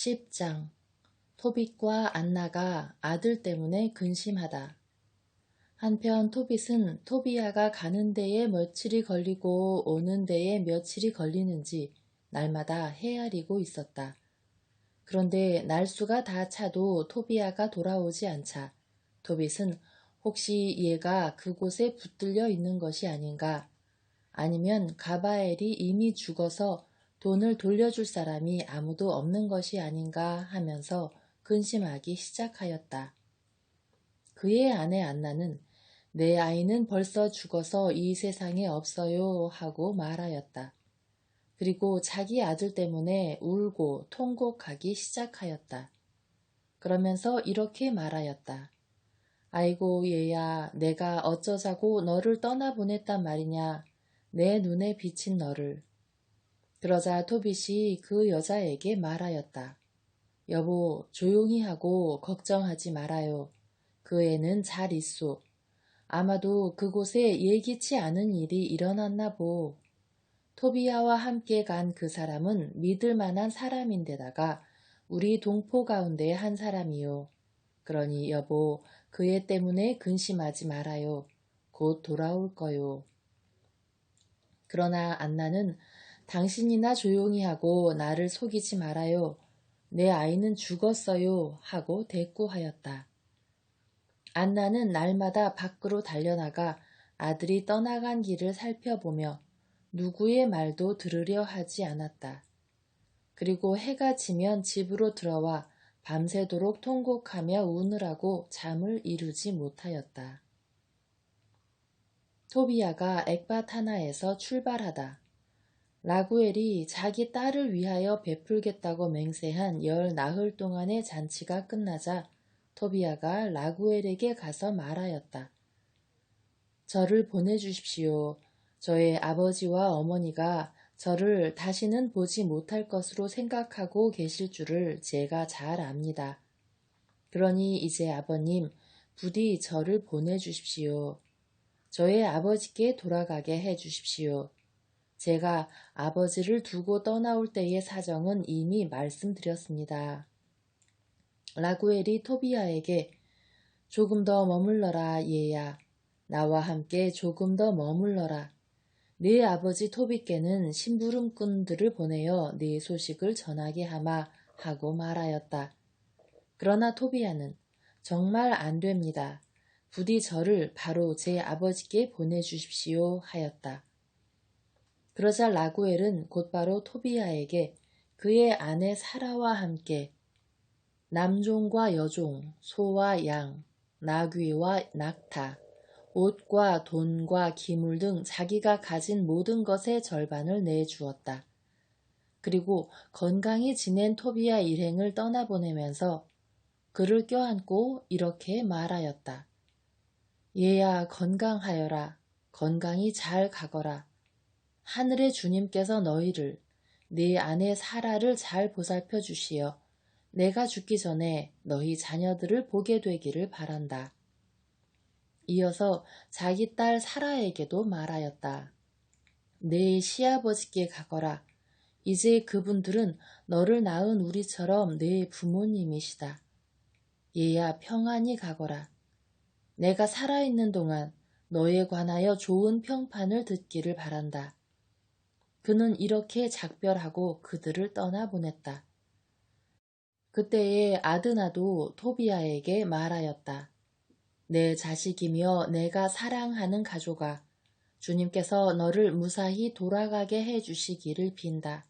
10장 토빗과 안나가 아들 때문에 근심하다. 한편 토빗은 토비아가 가는 데에 며칠이 걸리고 오는 데에 며칠이 걸리는지 날마다 헤아리고 있었다. 그런데 날수가 다 차도 토비아가 돌아오지 않자 토빗은 혹시 얘가 그곳에 붙들려 있는 것이 아닌가 아니면 가바엘이 이미 죽어서 돈을 돌려줄 사람이 아무도 없는 것이 아닌가 하면서 근심하기 시작하였다. 그의 아내 안나는 내 아이는 벌써 죽어서 이 세상에 없어요 하고 말하였다. 그리고 자기 아들 때문에 울고 통곡하기 시작하였다. 그러면서 이렇게 말하였다. 아이고 얘야 내가 어쩌자고 너를 떠나보냈단 말이냐 내 눈에 비친 너를 그러자 토빗이 그 여자에게 말하였다. 여보 조용히 하고 걱정하지 말아요. 그 애는 잘 있소. 아마도 그곳에 예기치 않은 일이 일어났나 보. 토비아와 함께 간 그 사람은 믿을 만한 사람인데다가 우리 동포 가운데 한 사람이요. 그러니 여보 그 애 때문에 근심하지 말아요. 곧 돌아올 거요. 그러나 안나는 당신이나 조용히 하고 나를 속이지 말아요. 내 아이는 죽었어요. 하고 대꾸하였다. 안나는 날마다 밖으로 달려나가 아들이 떠나간 길을 살펴보며 누구의 말도 들으려 하지 않았다. 그리고 해가 지면 집으로 들어와 밤새도록 통곡하며 우느라고 잠을 이루지 못하였다. 토비아가 엑바타나에서 출발하다. 라구엘이 자기 딸을 위하여 베풀겠다고 맹세한 열 나흘 동안의 잔치가 끝나자 토비아가 라구엘에게 가서 말하였다. 저를 보내주십시오. 저의 아버지와 어머니가 저를 다시는 보지 못할 것으로 생각하고 계실 줄을 제가 잘 압니다. 그러니 이제 아버님, 부디 저를 보내주십시오. 저의 아버지께 돌아가게 해 주십시오. 제가 아버지를 두고 떠나올 때의 사정은 이미 말씀드렸습니다. 라구엘이 토비아에게 조금 더 머물러라 얘야. 나와 함께 조금 더 머물러라. 네 아버지 토비께는 심부름꾼들을 보내어 네 소식을 전하게 하마 하고 말하였다. 그러나 토비아는 정말 안 됩니다. 부디 저를 바로 제 아버지께 보내주십시오 하였다. 그러자 라구엘은 곧바로 토비아에게 그의 아내 사라와 함께 남종과 여종, 소와 양, 나귀와 낙타, 옷과 돈과 기물 등 자기가 가진 모든 것의 절반을 내주었다. 그리고 건강히 지낸 토비아 일행을 떠나보내면서 그를 껴안고 이렇게 말하였다. 얘야 건강하여라. 건강히 잘 가거라. 하늘의 주님께서 너희를 네 아내 사라를 잘 보살펴 주시어 내가 죽기 전에 너희 자녀들을 보게 되기를 바란다. 이어서 자기 딸 사라에게도 말하였다. 내 시아버지께 가거라. 이제 그분들은 너를 낳은 우리처럼 내 부모님이시다. 얘야 평안히 가거라. 내가 살아있는 동안 너에 관하여 좋은 평판을 듣기를 바란다. 그는 이렇게 작별하고 그들을 떠나보냈다. 그때에 아드나도 토비아에게 말하였다. 내 자식이며 내가 사랑하는 가족아, 주님께서 너를 무사히 돌아가게 해 주시기를 빈다.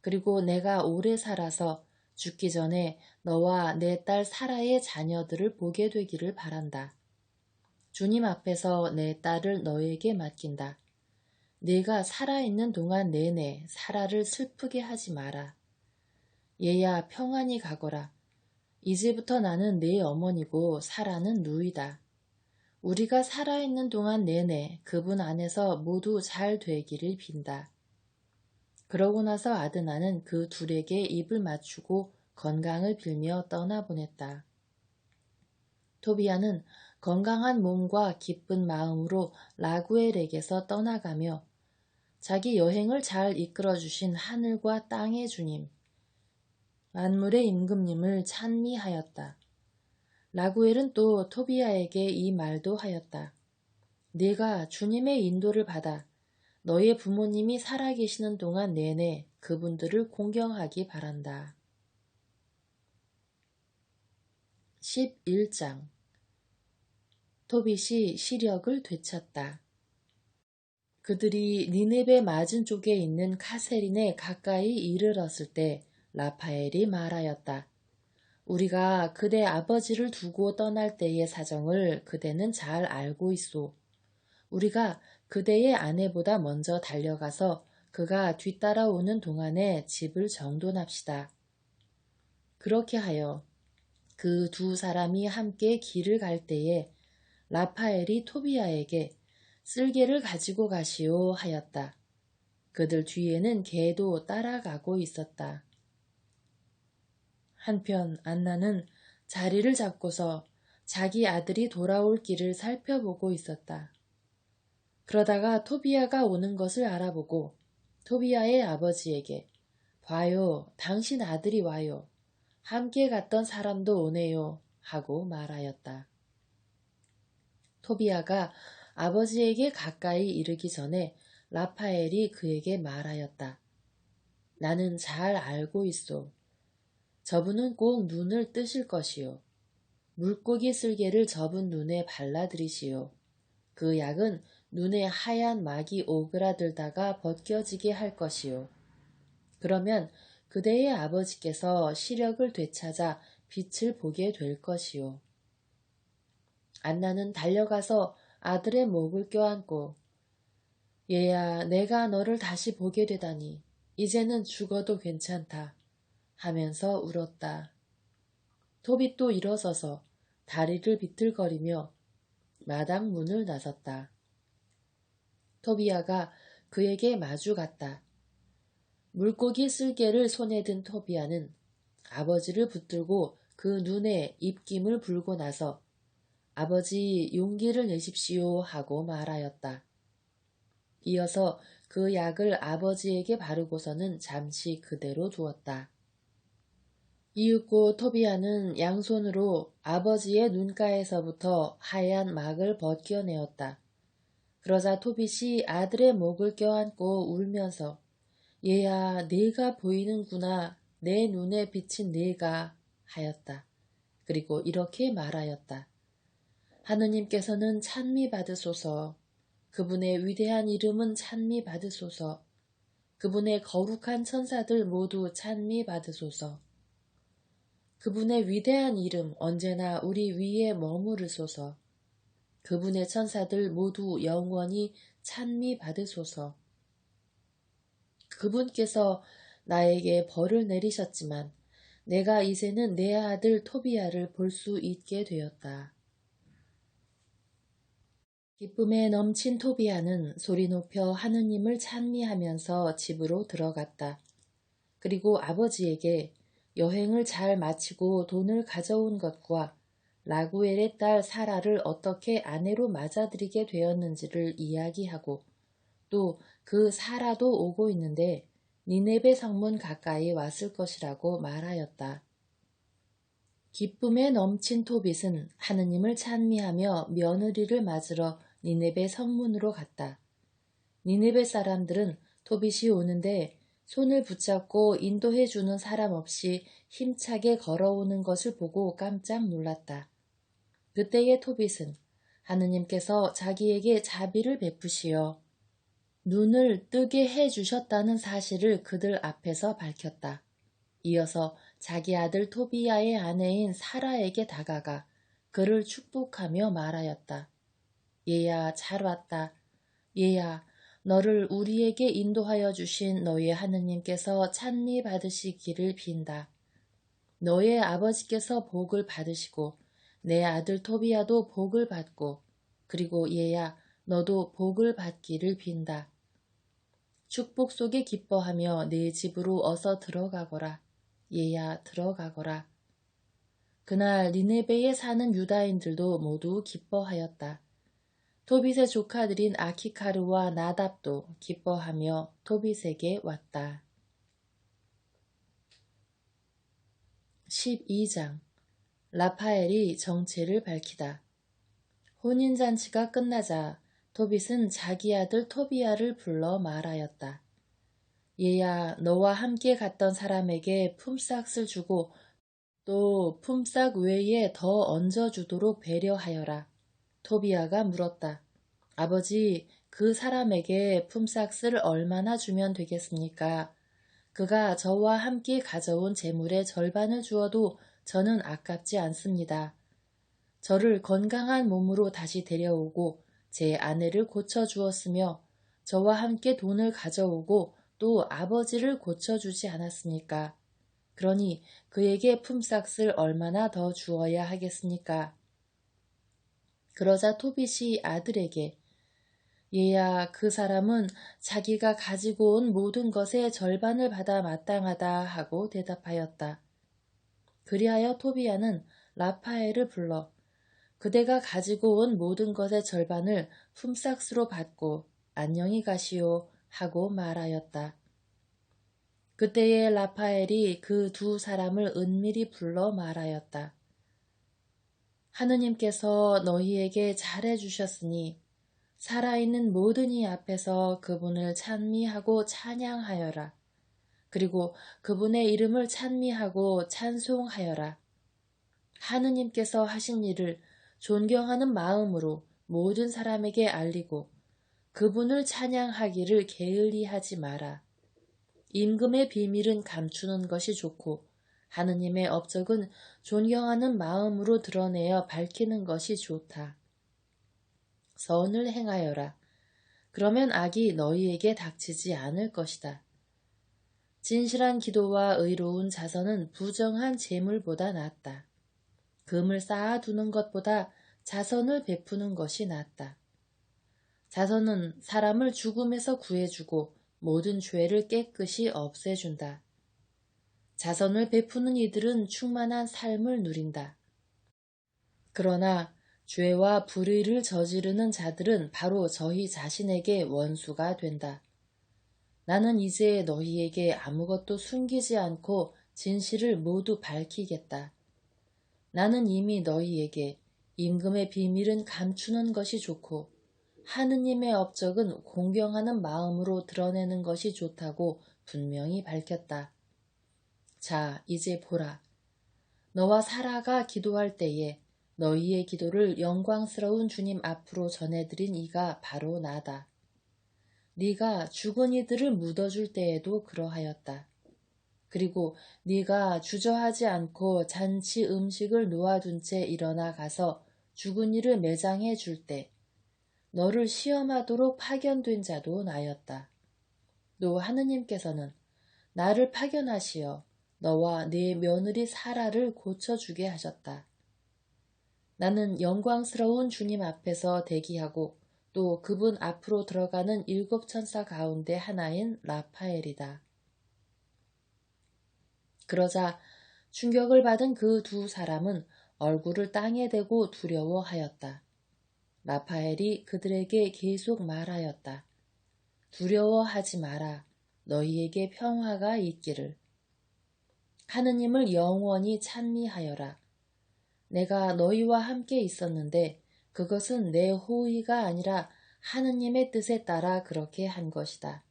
그리고 내가 오래 살아서 죽기 전에 너와 내 딸 사라의 자녀들을 보게 되기를 바란다. 주님 앞에서 내 딸을 너에게 맡긴다. 내가 살아있는 동안 내내 사라를 슬프게 하지 마라. 얘야 평안히 가거라. 이제부터 나는 네 어머니고 사라는 누이다. 우리가 살아있는 동안 내내 그분 안에서 모두 잘 되기를 빈다. 그러고 나서 아드나는 그 둘에게 입을 맞추고 건강을 빌며 떠나보냈다. 토비아는 건강한 몸과 기쁜 마음으로 라구엘에게서 떠나가며 자기 여행을 잘 이끌어 주신 하늘과 땅의 주님, 만물의 임금님을 찬미하였다. 라구엘은 또 토비아에게 이 말도 하였다. 네가 주님의 인도를 받아 너의 부모님이 살아계시는 동안 내내 그분들을 공경하기 바란다. 11장 토빗이 시력을 되찾다. 그들이 니네베 맞은 쪽에 있는 카세린에 가까이 이르렀을 때 라파엘이 말하였다. 우리가 그대 아버지를 두고 떠날 때의 사정을 그대는 잘 알고 있소. 우리가 그대의 아내보다 먼저 달려가서 그가 뒤따라오는 동안에 집을 정돈합시다. 그렇게 하여 그 두 사람이 함께 길을 갈 때에 라파엘이 토비아에게 쓸개를 가지고 가시오 하였다. 그들 뒤에는 개도 따라가고 있었다. 한편 안나는 자리를 잡고서 자기 아들이 돌아올 길을 살펴보고 있었다. 그러다가 토비아가 오는 것을 알아보고 토비아의 아버지에게 봐요, 당신 아들이 와요. 함께 갔던 사람도 오네요. 하고 말하였다. 토비아가 아버지에게 가까이 이르기 전에 라파엘이 그에게 말하였다. 나는 잘 알고 있소. 저분은 꼭 눈을 뜨실 것이요. 물고기 쓸개를 저분 눈에 발라드리시오. 그 약은 눈에 하얀 막이 오그라들다가 벗겨지게 할 것이요. 그러면 그대의 아버지께서 시력을 되찾아 빛을 보게 될 것이요. 안나는 달려가서 아들의 목을 껴안고 얘야 내가 너를 다시 보게 되다니 이제는 죽어도 괜찮다 하면서 울었다. 토빗도 일어서서 다리를 비틀거리며 마당 문을 나섰다. 토비아가 그에게 마주 갔다. 물고기 쓸개를 손에 든 토비아는 아버지를 붙들고 그 눈에 입김을 불고 나서 아버지 용기를 내십시오 하고 말하였다. 이어서 그 약을 아버지에게 바르고서는 잠시 그대로 두었다. 이윽고 토비아는 양손으로 아버지의 눈가에서부터 하얀 막을 벗겨내었다. 그러자 토빗이 아들의 목을 껴안고 울면서 얘야 내가 보이는구나 내 눈에 비친 내가 하였다. 그리고 이렇게 말하였다. 하느님께서는 찬미 받으소서. 그분의 위대한 이름은 찬미 받으소서. 그분의 거룩한 천사들 모두 찬미 받으소서. 그분의 위대한 이름 언제나 우리 위에 머무르소서. 그분의 천사들 모두 영원히 찬미 받으소서. 그분께서 나에게 벌을 내리셨지만 내가 이제는 내 아들 토비아를 볼 수 있게 되었다. 기쁨에 넘친 토비아는 소리 높여 하느님을 찬미하면서 집으로 들어갔다. 그리고 아버지에게 여행을 잘 마치고 돈을 가져온 것과 라구엘의 딸 사라를 어떻게 아내로 맞아들이게 되었는지를 이야기하고 또 그 사라도 오고 있는데 니네베 성문 가까이 왔을 것이라고 말하였다. 기쁨에 넘친 토빗은 하느님을 찬미하며 며느리를 맞으러 니네베 성문으로 갔다. 니네베 사람들은 토빗이 오는데 손을 붙잡고 인도해 주는 사람 없이 힘차게 걸어오는 것을 보고 깜짝 놀랐다. 그때의 토빗은 하느님께서 자기에게 자비를 베푸시어 눈을 뜨게 해 주셨다는 사실을 그들 앞에서 밝혔다. 이어서 자기 아들 토비야의 아내인 사라에게 다가가 그를 축복하며 말하였다. 얘야 잘 왔다. 얘야 너를 우리에게 인도하여 주신 너의 하느님께서 찬미 받으시기를 빈다. 너의 아버지께서 복을 받으시고 내 아들 토비야도 복을 받고 그리고 얘야 너도 복을 받기를 빈다. 축복 속에 기뻐하며 내 집으로 어서 들어가거라. 얘야 들어가거라. 그날 니네베에 사는 유다인들도 모두 기뻐하였다. 토빗의 조카들인 아키카르와 나답도 기뻐하며 토빗에게 왔다. 12장 라파엘이 정체를 밝히다. 혼인잔치가 끝나자 토빗은 자기 아들 토비아를 불러 말하였다. 얘야 너와 함께 갔던 사람에게 품삯을 주고 또 품삯 외에 더 얹어주도록 배려하여라. 토비아가 물었다. 아버지, 그 사람에게 품삯을 얼마나 주면 되겠습니까? 그가 저와 함께 가져온 재물의 절반을 주어도 저는 아깝지 않습니다. 저를 건강한 몸으로 다시 데려오고 제 아내를 고쳐주었으며 저와 함께 돈을 가져오고 또 아버지를 고쳐주지 않았습니까? 그러니 그에게 품삯을 얼마나 더 주어야 하겠습니까? 그러자 토빗이 아들에게 얘야 그 사람은 자기가 가지고 온 모든 것의 절반을 받아 마땅하다 하고 대답하였다. 그리하여 토비아는 라파엘을 불러 그대가 가지고 온 모든 것의 절반을 품삯으로 받고 안녕히 가시오 하고 말하였다. 그때에 라파엘이 그 두 사람을 은밀히 불러 말하였다. 하느님께서 너희에게 잘해주셨으니 살아있는 모든 이 앞에서 그분을 찬미하고 찬양하여라. 그리고 그분의 이름을 찬미하고 찬송하여라. 하느님께서 하신 일을 존경하는 마음으로 모든 사람에게 알리고 그분을 찬양하기를 게을리하지 마라. 임금의 비밀은 감추는 것이 좋고 하느님의 업적은 존경하는 마음으로 드러내어 밝히는 것이 좋다. 선을 행하여라. 그러면 악이 너희에게 닥치지 않을 것이다. 진실한 기도와 의로운 자선은 부정한 재물보다 낫다. 금을 쌓아두는 것보다 자선을 베푸는 것이 낫다. 자선은 사람을 죽음에서 구해주고 모든 죄를 깨끗이 없애준다. 자선을 베푸는 이들은 충만한 삶을 누린다. 그러나 죄와 불의를 저지르는 자들은 바로 저희 자신에게 원수가 된다. 나는 이제 너희에게 아무것도 숨기지 않고 진실을 모두 밝히겠다. 나는 이미 너희에게 임금의 비밀은 감추는 것이 좋고 하느님의 업적은 공경하는 마음으로 드러내는 것이 좋다고 분명히 밝혔다. 자, 이제 보라. 너와 사라가 기도할 때에 너희의 기도를 영광스러운 주님 앞으로 전해드린 이가 바로 나다. 네가 죽은 이들을 묻어줄 때에도 그러하였다. 그리고 네가 주저하지 않고 잔치 음식을 놓아둔 채 일어나 가서 죽은 이를 매장해 줄 때 너를 시험하도록 파견된 자도 나였다. 또 하느님께서는 나를 파견하시어 너와 네 며느리 사라를 고쳐주게 하셨다. 나는 영광스러운 주님 앞에서 대기하고 또 그분 앞으로 들어가는 일곱 천사 가운데 하나인 라파엘이다. 그러자 충격을 받은 그 두 사람은 얼굴을 땅에 대고 두려워하였다. 라파엘이 그들에게 계속 말하였다. 두려워하지 마라. 너희에게 평화가 있기를. 하느님을 영원히 찬미하여라. 내가 너희와 함께 있었는데 그것은 내 호의가 아니라 하느님의 뜻에 따라 그렇게 한 것이다.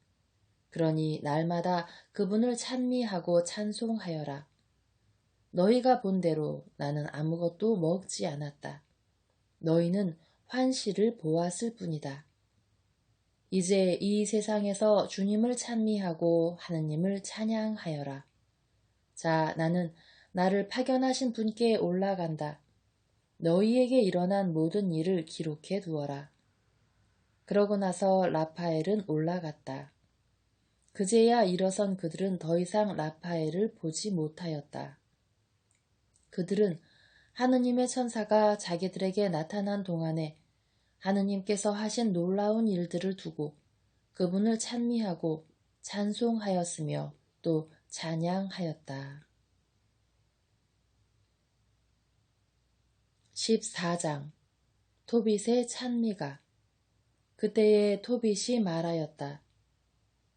그러니 날마다 그분을 찬미하고 찬송하여라. 너희가 본 대로 나는 아무것도 먹지 않았다. 너희는 환시를 보았을 뿐이다. 이제 이 세상에서 주님을 찬미하고 하느님을 찬양하여라. 자, 나는 나를 파견하신 분께 올라간다. 너희에게 일어난 모든 일을 기록해 두어라. 그러고 나서 라파엘은 올라갔다. 그제야 일어선 그들은 더 이상 라파엘을 보지 못하였다. 그들은 하느님의 천사가 자기들에게 나타난 동안에 하느님께서 하신 놀라운 일들을 두고 그분을 찬미하고 찬송하였으며 또 찬양하였다. 14장 토빗의 찬미가 그때에 토빗이 말하였다.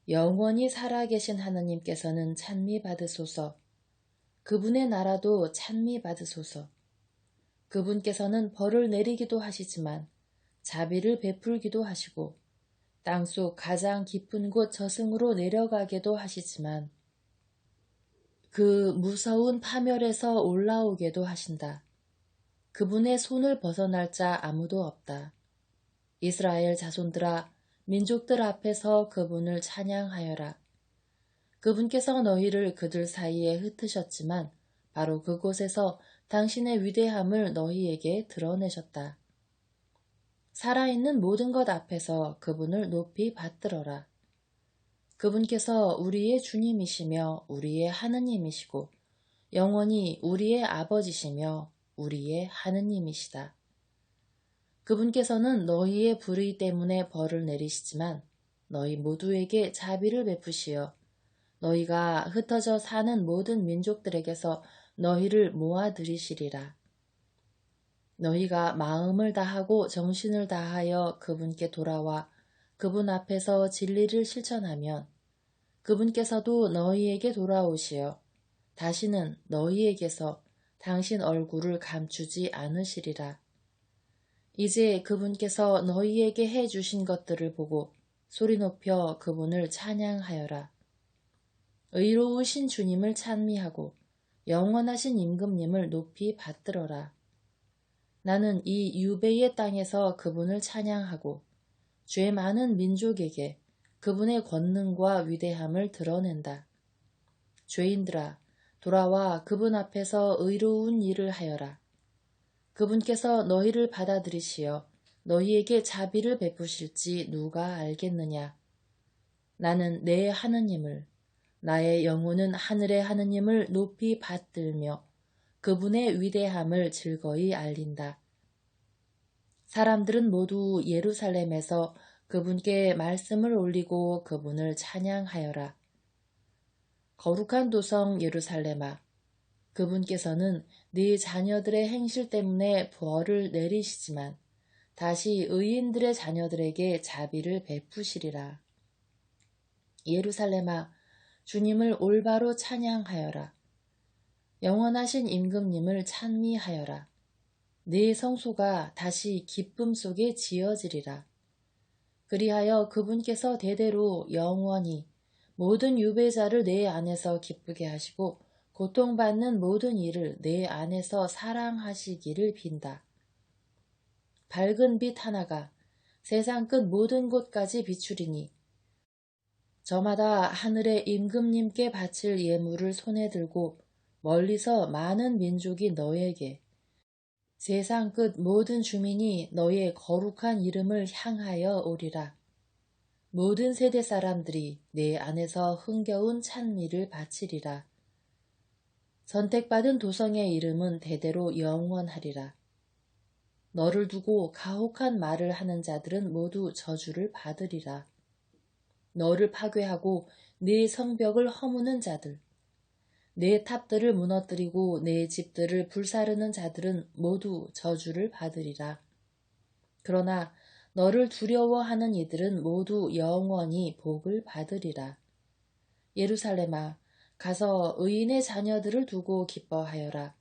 영원히 살아계신 하느님께서는 찬미 받으소서. 그분의 나라도 찬미 받으소서. 그분께서는 벌을 내리기도 하시지만 자비를 베풀기도 하시고 땅속 가장 깊은 곳 저승으로 내려가게도 하시지만 그 무서운 파멸에서 올라오게도 하신다. 그분의 손을 벗어날 자 아무도 없다. 이스라엘 자손들아 민족들 앞에서 그분을 찬양하여라. 그분께서 너희를 그들 사이에 흩으셨지만 바로 그곳에서 당신의 위대함을 너희에게 드러내셨다. 살아있는 모든 것 앞에서 그분을 높이 받들어라. 그분께서 우리의 주님이시며 우리의 하느님이시고 영원히 우리의 아버지시며 우리의 하느님이시다. 그분께서는 너희의 불의 때문에 벌을 내리시지만 너희 모두에게 자비를 베푸시어 너희가 흩어져 사는 모든 민족들에게서 너희를 모아 들이시리라. 너희가 마음을 다하고 정신을 다하여 그분께 돌아와 그분 앞에서 진리를 실천하면 그분께서도 너희에게 돌아오시어 다시는 너희에게서 당신 얼굴을 감추지 않으시리라. 이제 그분께서 너희에게 해 주신 것들을 보고 소리 높여 그분을 찬양하여라. 의로우신 주님을 찬미하고 영원하신 임금님을 높이 받들어라. 나는 이 유배의 땅에서 그분을 찬양하고 죄 많은 민족에게 그분의 권능과 위대함을 드러낸다. 죄인들아, 돌아와 그분 앞에서 의로운 일을 하여라. 그분께서 너희를 받아들이시어 너희에게 자비를 베푸실지 누가 알겠느냐. 나는 내 하느님을 나의 영혼은 하늘의 하느님을 높이 받들며 그분의 위대함을 즐거이 알린다. 사람들은 모두 예루살렘에서 그분께 말씀을 올리고 그분을 찬양하여라. 거룩한 도성 예루살렘아, 그분께서는 네 자녀들의 행실 때문에 벌을 내리시지만 다시 의인들의 자녀들에게 자비를 베푸시리라. 예루살렘아, 주님을 올바로 찬양하여라. 영원하신 임금님을 찬미하여라. 네 성소가 다시 기쁨 속에 지어지리라. 그리하여 그분께서 대대로 영원히 모든 유배자를 내 안에서 기쁘게 하시고 고통받는 모든 일을 내 안에서 사랑하시기를 빈다. 밝은 빛 하나가 세상 끝 모든 곳까지 비추리니 저마다 하늘의 임금님께 바칠 예물을 손에 들고 멀리서 많은 민족이 너에게 세상 끝 모든 주민이 너의 거룩한 이름을 향하여 오리라. 모든 세대 사람들이 내 안에서 흥겨운 찬미를 바치리라. 선택받은 도성의 이름은 대대로 영원하리라. 너를 두고 가혹한 말을 하는 자들은 모두 저주를 받으리라. 너를 파괴하고 네 성벽을 허무는 자들, 내 탑들을 무너뜨리고 내 집들을 불사르는 자들은 모두 저주를 받으리라. 그러나 너를 두려워하는 이들은 모두 영원히 복을 받으리라. 예루살렘아, 가서 의인의 자녀들을 두고 기뻐하여라.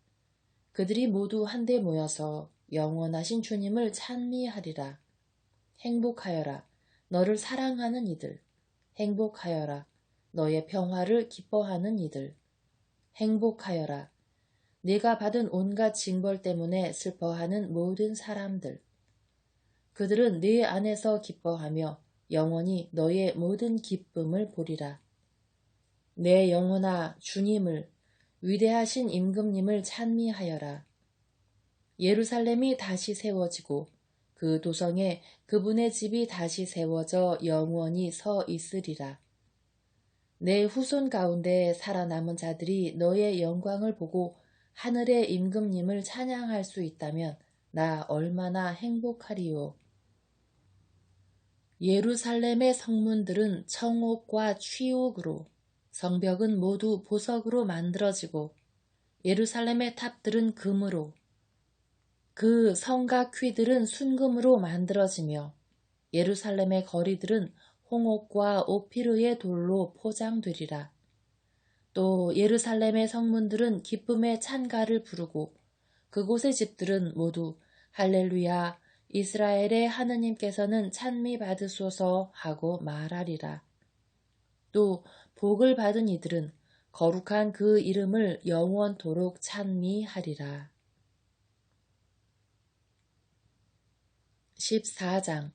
그들이 모두 한데 모여서 영원하신 주님을 찬미하리라. 행복하여라. 너를 사랑하는 이들. 행복하여라. 너의 평화를 기뻐하는 이들. 행복하여라. 네가 받은 온갖 징벌 때문에 슬퍼하는 모든 사람들. 그들은 네 안에서 기뻐하며 영원히 너의 모든 기쁨을 보리라. 내 영혼아 주님을 위대하신 임금님을 찬미하여라. 예루살렘이 다시 세워지고 그 도성에 그분의 집이 다시 세워져 영원히 서 있으리라. 내 후손 가운데 살아남은 자들이 너의 영광을 보고 하늘의 임금님을 찬양할 수 있다면 나 얼마나 행복하리요. 예루살렘의 성문들은 청옥과 취옥으로 성벽은 모두 보석으로 만들어지고 예루살렘의 탑들은 금으로 그 성곽 퀴들은 순금으로 만들어지며 예루살렘의 거리들은 홍옥과 오피르의 돌로 포장되리라. 또 예루살렘의 성문들은 기쁨의 찬가를 부르고 그곳의 집들은 모두 할렐루야 이스라엘의 하느님께서는 찬미 받으소서 하고 말하리라. 또 복을 받은 이들은 거룩한 그 이름을 영원토록 찬미하리라. 14장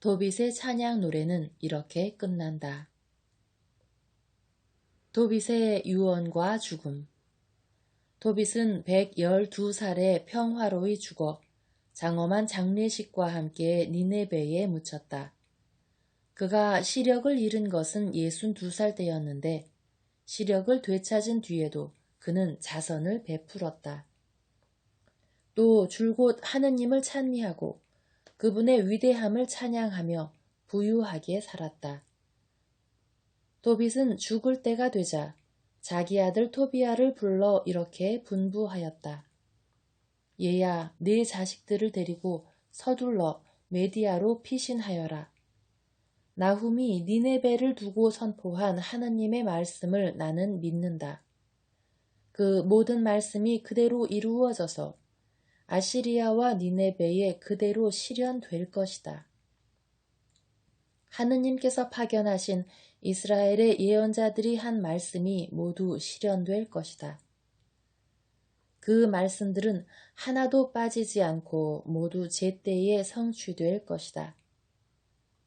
도빗의 찬양 노래는 이렇게 끝난다. 도빗의 유언과 죽음 도빗은 112살에 평화로이 죽어 장엄한 장례식과 함께 니네베에 묻혔다. 그가 시력을 잃은 것은 62살 때였는데 시력을 되찾은 뒤에도 그는 자선을 베풀었다. 또 줄곧 하느님을 찬미하고 그분의 위대함을 찬양하며 부유하게 살았다. 도빗은 죽을 때가 되자 자기 아들 토비아를 불러 이렇게 분부하였다. 얘야, 네 자식들을 데리고 서둘러 메디아로 피신하여라. 나훔이 니네베를 두고 선포한 하나님의 말씀을 나는 믿는다. 그 모든 말씀이 그대로 이루어져서 아시리아와 니네베에 그대로 실현될 것이다. 하느님께서 파견하신 이스라엘의 예언자들이 한 말씀이 모두 실현될 것이다. 그 말씀들은 하나도 빠지지 않고 모두 제때에 성취될 것이다.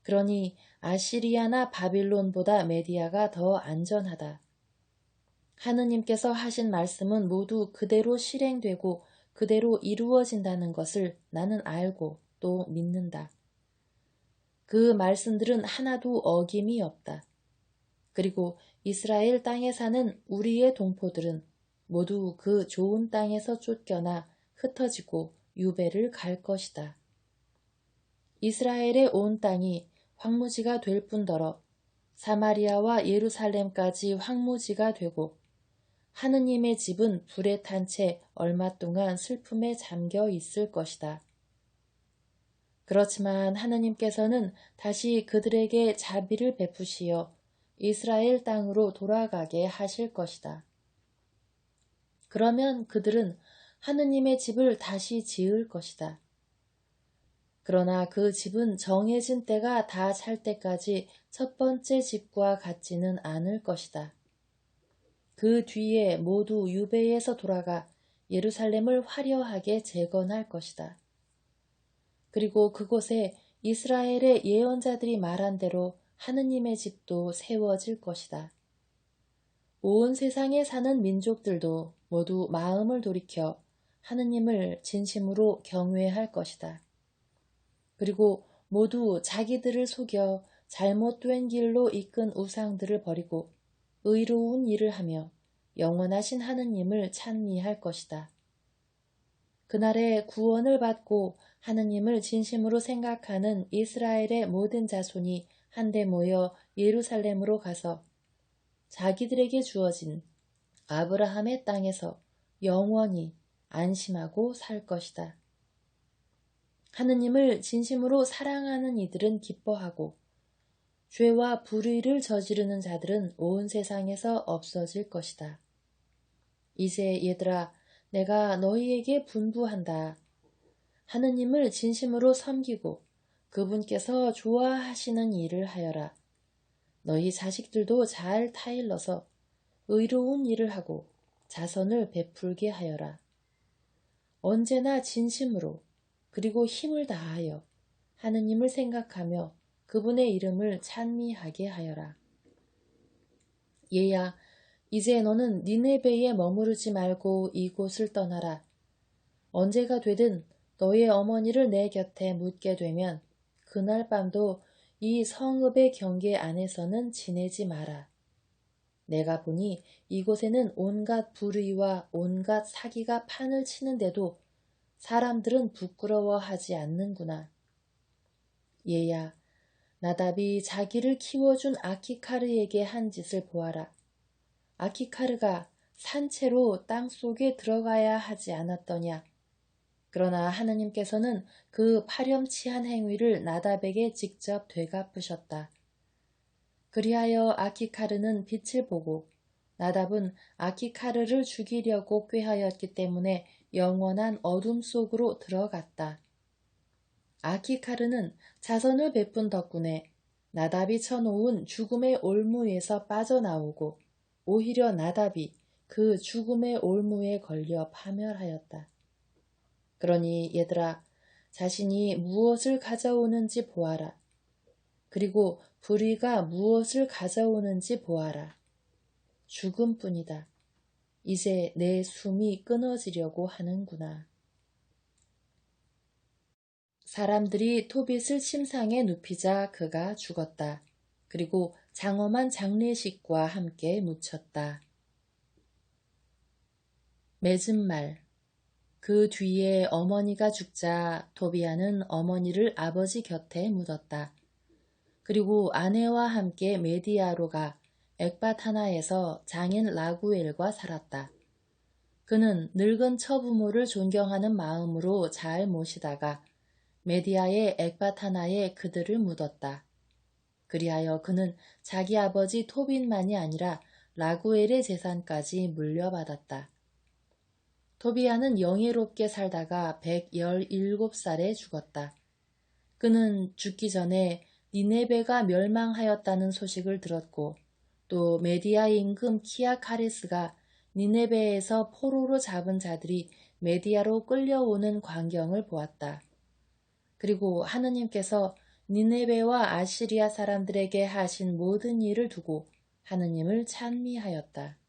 그러니 아시리아나 바빌론보다 메디아가 더 안전하다. 하느님께서 하신 말씀은 모두 그대로 실행되고 그대로 이루어진다는 것을 나는 알고 또 믿는다. 그 말씀들은 하나도 어김이 없다. 그리고 이스라엘 땅에 사는 우리의 동포들은 모두 그 좋은 땅에서 쫓겨나 흩어지고 유배를 갈 것이다. 이스라엘의 온 땅이 황무지가 될 뿐더러 사마리아와 예루살렘까지 황무지가 되고 하느님의 집은 불에 탄 채 얼마 동안 슬픔에 잠겨 있을 것이다. 그렇지만 하느님께서는 다시 그들에게 자비를 베푸시어 이스라엘 땅으로 돌아가게 하실 것이다. 그러면 그들은 하느님의 집을 다시 지을 것이다. 그러나 그 집은 정해진 때가 다 찰 때까지 첫 번째 집과 같지는 않을 것이다. 그 뒤에 모두 유배에서 돌아가 예루살렘을 화려하게 재건할 것이다. 그리고 그곳에 이스라엘의 예언자들이 말한 대로 하느님의 집도 세워질 것이다. 온 세상에 사는 민족들도 모두 마음을 돌이켜 하느님을 진심으로 경외할 것이다. 그리고 모두 자기들을 속여 잘못된 길로 이끈 우상들을 버리고 의로운 일을 하며 영원하신 하느님을 찬미할 것이다. 그날에 구원을 받고 하느님을 진심으로 생각하는 이스라엘의 모든 자손이 한데 모여 예루살렘으로 가서 자기들에게 주어진 아브라함의 땅에서 영원히 안심하고 살 것이다. 하느님을 진심으로 사랑하는 이들은 기뻐하고 죄와 불의를 저지르는 자들은 온 세상에서 없어질 것이다. 이제 얘들아, 내가 너희에게 분부한다. 하느님을 진심으로 섬기고 그분께서 좋아하시는 일을 하여라. 너희 자식들도 잘 타일러서 의로운 일을 하고 자선을 베풀게 하여라. 언제나 진심으로 그리고 힘을 다하여 하느님을 생각하며 그분의 이름을 찬미하게 하여라. 얘야, 이제 너는 니네베에 머무르지 말고 이곳을 떠나라. 언제가 되든 너의 어머니를 내 곁에 묻게 되면 그날 밤도 이 성읍의 경계 안에서는 지내지 마라. 내가 보니 이곳에는 온갖 불의와 온갖 사기가 판을 치는데도 사람들은 부끄러워하지 않는구나. 얘야, 나답이 자기를 키워준 아키카르에게 한 짓을 보아라. 아키카르가 산채로 땅 속에 들어가야 하지 않았더냐. 그러나 하느님께서는 그 파렴치한 행위를 나답에게 직접 되갚으셨다. 그리하여 아키카르는 빛을 보고 나답은 아키카르를 죽이려고 꾀하였기 때문에 영원한 어둠 속으로 들어갔다. 아키카르는 자선을 베푼 덕분에 나답이 쳐놓은 죽음의 올무에서 빠져나오고 오히려 나답이 그 죽음의 올무에 걸려 파멸하였다. 그러니 얘들아 자신이 무엇을 가져오는지 보아라. 그리고 불의가 무엇을 가져오는지 보아라. 죽음뿐이다. 이제 내 숨이 끊어지려고 하는구나. 사람들이 토빗을 침상에 눕히자 그가 죽었다. 그리고 장엄한 장례식과 함께 묻혔다. 맺은 말. 그 뒤에 어머니가 죽자 토비아는 어머니를 아버지 곁에 묻었다. 그리고 아내와 함께 메디아로 가 엑바타나에서 장인 라구엘과 살았다. 그는 늙은 처부모를 존경하는 마음으로 잘 모시다가 메디아의 엑바타나에 그들을 묻었다. 그리하여 그는 자기 아버지 토빈만이 아니라 라구엘의 재산까지 물려받았다. 토비아는 영예롭게 살다가 117살에 죽었다. 그는 죽기 전에 니네베가 멸망하였다는 소식을 들었고 또 메디아 임금 키아카레스가 니네베에서 포로로 잡은 자들이 메디아로 끌려오는 광경을 보았다. 그리고 하느님께서 니네베와 아시리아 사람들에게 하신 모든 일을 두고 하느님을 찬미하였다.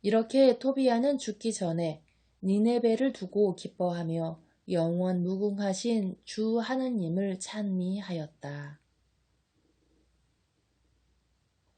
이렇게 토비아는 죽기 전에 니네베를 두고 기뻐하며 영원 무궁하신 주 하느님을 찬미하였다.